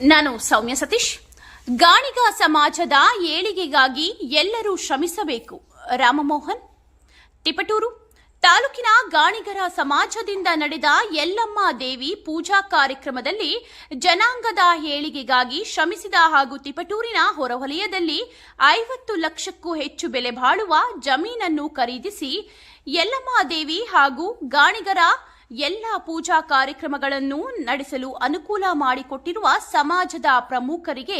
ನಾನು ಸೌಮ್ಯ ಸತೀಶ್. ಗಾಣಿಗ ಸಮಾಜದ ಏಳಿಗೆಗಾಗಿ ಎಲ್ಲರೂ ಶ್ರಮಿಸಬೇಕು. ರಾಮಮೋಹನ್, ತಿಪಟೂರು. ತಾಲೂಕಿನ ಗಾಣಿಗರ ಸಮಾಜದಿಂದ ನಡೆದ ಯಲ್ಲಮ್ಮ ದೇವಿ ಪೂಜಾ ಕಾರ್ಯಕ್ರಮದಲ್ಲಿ ಜನಾಂಗದ ಏಳಿಗೆಗಾಗಿ ಶ್ರಮಿಸಿದ ಹಾಗೂ ತಿಪಟೂರಿನ ಹೊರವಲಯದಲ್ಲಿ ಐವತ್ತು ಲಕ್ಷಕ್ಕೂ ಹೆಚ್ಚು ಬೆಲೆ ಬಾಳುವ ಜಮೀನನ್ನು ಖರೀದಿಸಿ ಯಲ್ಲಮ್ಮ ದೇವಿ ಹಾಗೂ ಗಾಣಿಗರ ಎಲ್ಲ ಪೂಜಾ ಕಾರ್ಯಕ್ರಮಗಳನ್ನು ನಡೆಸಲು ಅನುಕೂಲ ಮಾಡಿಕೊಟ್ಟಿರುವ ಸಮಾಜದ ಪ್ರಮುಖರಿಗೆ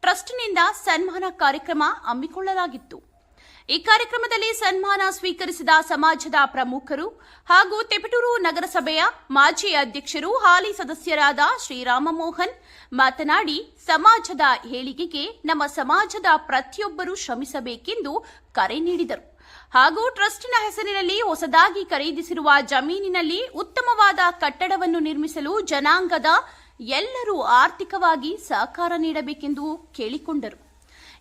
ಟ್ರಸ್ಟ್ನಿಂದ ಸನ್ಮಾನ ಕಾರ್ಯಕ್ರಮ ಹಮ್ಮಿಕೊಳ್ಳಲಾಗಿತ್ತು. ಈ ಕಾರ್ಯಕ್ರಮದಲ್ಲಿ ಸನ್ಮಾನ ಸ್ವೀಕರಿಸಿದ ಸಮಾಜದ ಪ್ರಮುಖರು ಹಾಗೂ ತೆಪಟೂರು ನಗರಸಭೆಯ ಮಾಜಿ ಅಧ್ಯಕ್ಷರು, ಹಾಲಿ ಸದಸ್ಯರಾದ ಶ್ರೀರಾಮಮೋಹನ್ ಮಾತನಾಡಿ, ಸಮಾಜದ ಏಳಿಗೆಗೆ ನಮ್ಮ ಸಮಾಜದ ಪ್ರತಿಯೊಬ್ಬರೂ ಶ್ರಮಿಸಬೇಕೆಂದು ಕರೆ ನೀಡಿದರು. ಹಾಗೂ ಟ್ರಸ್ಟ್ನ ಹೆಸರಿನಲ್ಲಿ ಹೊಸದಾಗಿ ಖರೀದಿಸಿರುವ ಜಮೀನಿನಲ್ಲಿ ಉತ್ತಮವಾದ ಕಟ್ಟಡವನ್ನು ನಿರ್ಮಿಸಲು ಜನಾಂಗದ ಎಲ್ಲರೂ ಆರ್ಥಿಕವಾಗಿ ಸಹಕಾರ ನೀಡಬೇಕೆಂದು ಕೇಳಿಕೊಂಡರು.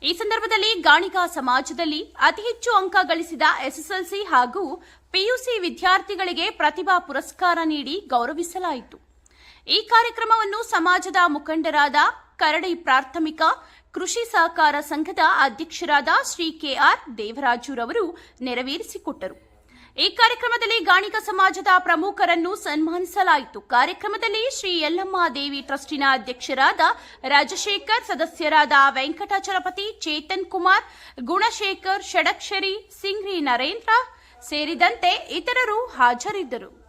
ಈ ಸಂದರ್ಭದಲ್ಲಿ ಗಾಣಿಗಾ ಸಮಾಜದಲ್ಲಿ ಅತಿ ಹೆಚ್ಚು ಅಂಕ ಗಳಿಸಿದ ಎಸ್ಎಸ್ಎಲ್ಸಿ ಹಾಗೂ ಪಿಯುಸಿ ವಿದ್ಯಾರ್ಥಿಗಳಿಗೆ ಪ್ರತಿಭಾ ಪುರಸ್ಕಾರ ನೀಡಿ ಗೌರವಿಸಲಾಯಿತು. ಈ ಕಾರ್ಯಕ್ರಮವನ್ನು ಸಮಾಜದ ಮುಖಂಡರಾದ ಕರಡಿ ಪ್ರಾಥಮಿಕ ಕೃಷಿ ಸಹಕಾರ ಸಂಘದ ಅಧ್ಯಕ್ಷರಾದ ಶ್ರೀ ಕೆಆರ್ ದೇವರಾಜುರವರು ನೆರವೇರಿಸಿಕೊಟ್ಟರು. ಈ ಕಾರ್ಯಕ್ರಮದಲ್ಲಿ ಗಾಣಿಗ ಸಮಾಜದ ಪ್ರಮುಖರನ್ನು ಸನ್ಮಾನಿಸಲಾಯಿತು. ಕಾರ್ಯಕ್ರಮದಲ್ಲಿ ಶ್ರೀ ಯಲ್ಲಮ್ಮ ದೇವಿ ಟ್ರಸ್ಟಿನ ಅಧ್ಯಕ್ಷರಾದ ರಾಜಶೇಖರ್, ಸದಸ್ಯರಾದ ವೆಂಕಟಾಚಲಪತಿ, ಚೇತನ್ ಕುಮಾರ್, ಗುಣಶೇಖರ್, ಷಡಕ್ಷರಿ, ಸಿಂಗ್ರಿ ನರೇಂದ್ರ ಸೇರಿದಂತೆ ಇತರರು ಹಾಜರಿದ್ದರು.